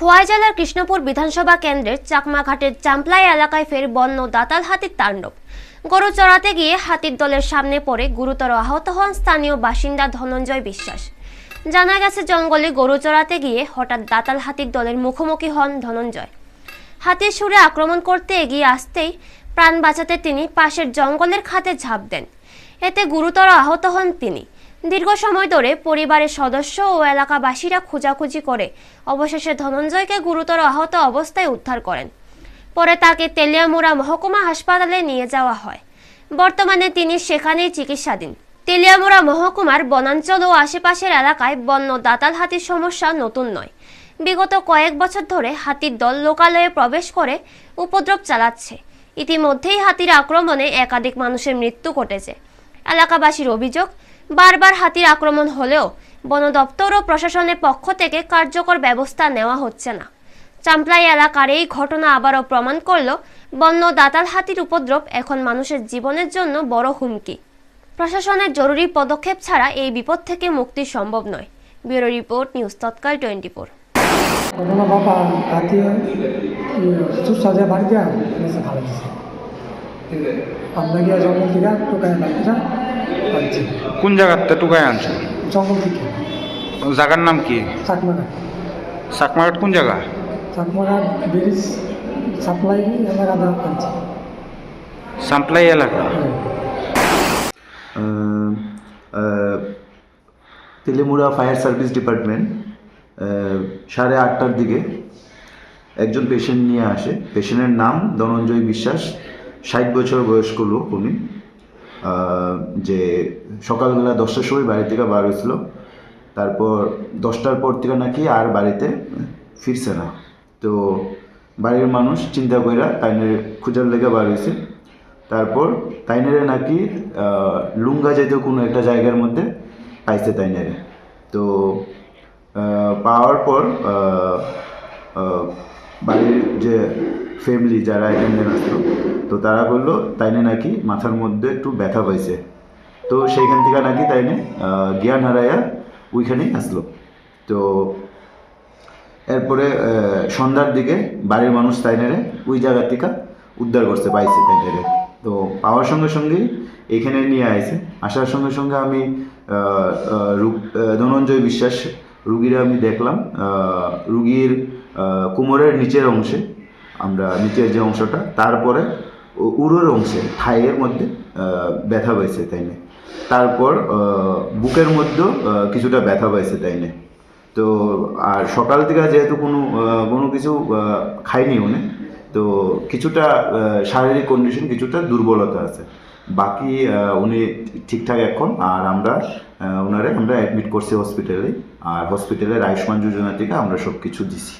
খোয়াই জেলার কৃষ্ণপুর বিধানসভা কেন্দ্রের চাকমাঘাটের চাম্পলাই এলাকায় ফের বন্য দাতাল হাতির তাণ্ডব। গরু চড়াতে গিয়ে হাতির দলের সামনে পড়ে গুরুতর আহত হন স্থানীয় বাসিন্দা ধনঞ্জয় বিশ্বাস। জানা গেছে, জঙ্গলে গরু চড়াতে গিয়ে হঠাৎ দাতাল হাতির দলের মুখোমুখি হন ধনঞ্জয়। হাতির সুরে আক্রমণ করতে এগিয়ে আসতেই প্রাণ বাঁচাতে তিনি পাশের জঙ্গলের খাতে ঝাঁপ দেন। এতে গুরুতর আহত হন তিনি। দীর্ঘ সময় ধরে পরিবারের সদস্য ও এলাকাবাসীরা খোঁজাখুঁজি করে অবশেষে ধনঞ্জয়কে গুরুতর আহত অবস্থায় উদ্ধার করেন। পরে তাকে তেলিয়ামুড়া মহকুমা হাসপাতালে নিয়ে যাওয়া হয়। বর্তমানে তিনি সেখানেই চিকিৎসাধীন। তেলিয়ামুড়া মহকুমার বনাঞ্চল ও আশেপাশের এলাকায় বন্য দাতাল হাতির সমস্যা নতুন নয়। বিগত কয়েক বছর ধরে হাতির দল লোকালয়ে প্রবেশ করে উপদ্রব চালাচ্ছে। ইতিমধ্যেই হাতির আক্রমণে একাধিক মানুষের মৃত্যু ঘটেছে। এলাকাবাসীর অভিযোগ বারবার হাতির আক্রমণ হলেও বন দপ্তর ও প্রশাসনের পক্ষ থেকে কার্যকর ব্যবস্থা নেওয়া হচ্ছে না। চাম্পলাই এলাকার এই ঘটনা আবারও প্রমাণ করল, বন্য দাতাল হাতির উপদ্রব এখন মানুষের জীবনের জন্য বড় হুমকি। প্রশাসনের জরুরি পদক্ষেপ ছাড়া এই বিপদ থেকে মুক্তি সম্ভব নয়। Bureau report, news Tatkal twenty four. কোন জায়গাতে টুকায় আনছো জঙ্গল থেকে। জায়গার নাম কি? চাকমাঘাট চাকমাঘাট কোন জায়গা? চাকমাঘাট ব্রিজ সাপ্লাই এলাকা? সাম্পলাই এলাকা আহ, তেলেমুড়া ফায়ার সার্ভিস ডিপার্টমেন্ট আহ, সাড়ে আটটার দিকে একজন পেশেন্ট নিয়ে আসে। পেশেন্টের নাম ধনঞ্জয় বিশ্বাস ষাট বছর বয়স্ক লোক উনি। যে সকালবেলা দশটার সময় বাড়ি থেকে বার হয়েছিল। তারপর দশটার পর থেকে নাকি আর বাড়িতে ফিরছে না। তো বাড়ির মানুষ চিন্তা কইরা তাইনের খুঁজার লেগে বার হয়েছে। তারপর তাইনেরে নাকি লুঙ্গা জাতীয় কোনো একটা জায়গার মধ্যে পাইছে তাইনেরে। তো পাওয়ার পর বাড়ির যে ফ্যামিলি যারা এখানে আসলো তো তারা বলল, তাইনে নাকি মাথার মধ্যে একটু ব্যথা পাইছে। তো সেইখান থেকে নাকি তাইনে জ্ঞান হারাইয়া ওইখানেই আসলো। তো এরপরে সন্ধ্যার দিকে বাড়ির মানুষ তাইনেরে ওই জায়গা থেকে উদ্ধার করতে পাইছে তাইনেরে। তো পাওয়ার সঙ্গে সঙ্গেই এখানে নিয়ে আইছে। আসার সঙ্গে সঙ্গে আমি ধনঞ্জয় বিশ্বাস রুগীরা আমি দেখলাম রুগীর কোমরের নিচের অংশে আমরা নিচের যে অংশটা, তারপরে উরোর অংশে, থাইয়ের মধ্যে ব্যথা পাইছে তাইনে। তারপর বুকের মধ্যেও কিছুটা ব্যথা পাইছে তাইনে। তো, আর সকাল থেকে যেহেতু কোনো কোনো কিছু খাইনি উনি, তো কিছুটা শারীরিক কন্ডিশন কিছুটা দুর্বলতা আছে। বাকি উনি ঠিকঠাক এখন, আর আমরা ওনারে আমরা অ্যাডমিট করছি হসপিটালে আর হসপিটালের আয়ুষ্মান যোজনা থেকে আমরা সব কিছু দিছি।